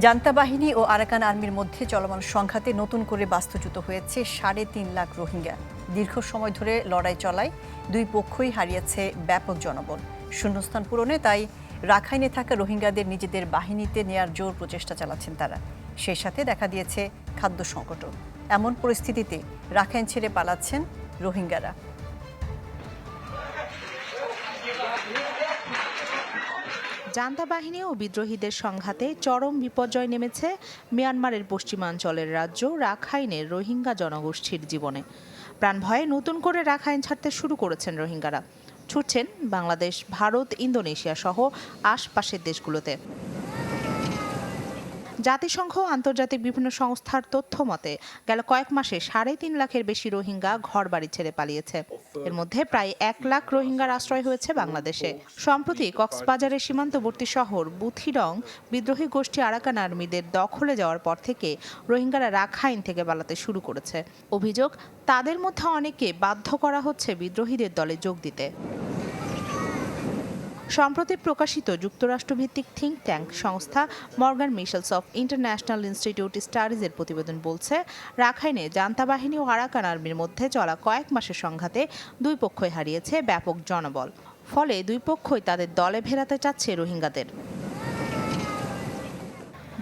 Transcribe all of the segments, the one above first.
Junta বাহিনী ও Arakan আর্মির মধ্যে চলমান সংঘাতে নতুন করে বাস্তুচ্যুত হয়েছে সাড়ে তিন লাখ রোহিঙ্গা। দীর্ঘ সময় ধরে লড়াই চলায় দুই পক্ষই হারিয়েছে ব্যাপক জনবল। শূন্যস্থান পূরণে তাই রাখাইনে থাকা রোহিঙ্গাদের নিজেদের বাহিনীতে নেয়ার জোর প্রচেষ্টা চালাচ্ছেন তারা। সেই সাথে দেখা দিয়েছে খাদ্য সংকটও। এমন পরিস্থিতিতে রাখাইন ছেড়ে পালাচ্ছেন রোহিঙ্গারা। জান্তা বাহিনী ও বিদ্রোহীদের সংঘাতে চরম বিপর্যয় নেমেছে মিয়ানমারের পশ্চিমাঞ্চলের রাজ্য রাখাইনের রোহিঙ্গা জনগোষ্ঠীর জীবনে। প্রাণ ভয়ে নতুন করে রাখাইন ছাড়তে শুরু করেছেন রোহিঙ্গারা। ছুটছেন বাংলাদেশ, ভারত, ইন্দোনেশিয়া সহ আশপাশের দেশগুলোতে। জাতিসংঘ আন্তর্জাতিক বিভিন্ন সংস্থার তথ্য মতে, গেল কয়েক মাসে সাড়ে তিন লাখের বেশি রোহিঙ্গা ঘর বাড়ি ছেড়ে পালিয়েছে। এর মধ্যে প্রায় এক লাখ রোহিঙ্গার আশ্রয় হয়েছে বাংলাদেশে। সম্প্রতি কক্সবাজারের সীমান্তবর্তী শহর বুথিরং, বিদ্রোহী গোষ্ঠী আরাকান আর্মিদের দখলে যাওয়ার পর থেকে রোহিঙ্গারা রাখাইন থেকে পালাতে শুরু করেছে। অভিযোগ, তাদের মধ্যে অনেকে বাধ্য করা হচ্ছে বিদ্রোহীদের দলে যোগ দিতে। সম্প্রতি প্রকাশিত যুক্তরাষ্ট্রভিত্তিক থিঙ্ক ট্যাঙ্ক সংস্থা মর্গান মিশেলস অফ ইন্টারন্যাশনাল ইনস্টিটিউট স্টাডিজের প্রতিবেদন বলছে, রাখাইনে জান্তা বাহিনী ও আরাকান আর্মির মধ্যে চলা কয়েক মাসের সংঘাতে দুই পক্ষই হারিয়েছে ব্যাপক জনবল। ফলে দুই পক্ষই তাদের দলে ফেরাতে চাচ্ছে রোহিঙ্গাদের।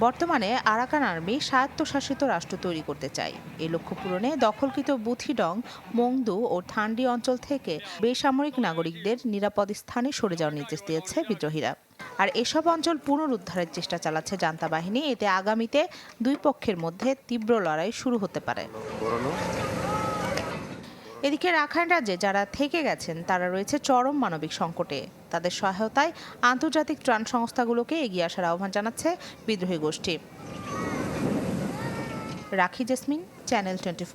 বর্তমানে আরাকান আর্মি স্বায়ত্তশাসিত রাষ্ট্র তৈরি করতে চায়। এ লক্ষ্য পূরণে দখলকৃত বুথিডং, মংদু ও থান্ডি অঞ্চল থেকে বেসামরিক নাগরিকদের নিরাপদ স্থানে সরে যাওয়ার নির্দেশ দিয়েছে বিদ্রোহীরা। আর এসব অঞ্চল পুনরুদ্ধারের চেষ্টা চালাচ্ছে জান্তা বাহিনী। এতে আগামীতে দুই পক্ষের মধ্যে তীব্র লড়াই শুরু হতে পারে। এদিকে রাখাইন রাজ্যে যারা থেকে গেছেন, তারা রয়েছে চরম মানবিক সংকটে। তাদের সহায়তায় আন্তর্জাতিক ত্রাণ সংস্থাগুলোকে এগিয়ে আসার আহ্বান জানাচ্ছে বিদ্রোহী গোষ্ঠী। রাখি জেসমিন, চ্যানেল টোয়েন্টি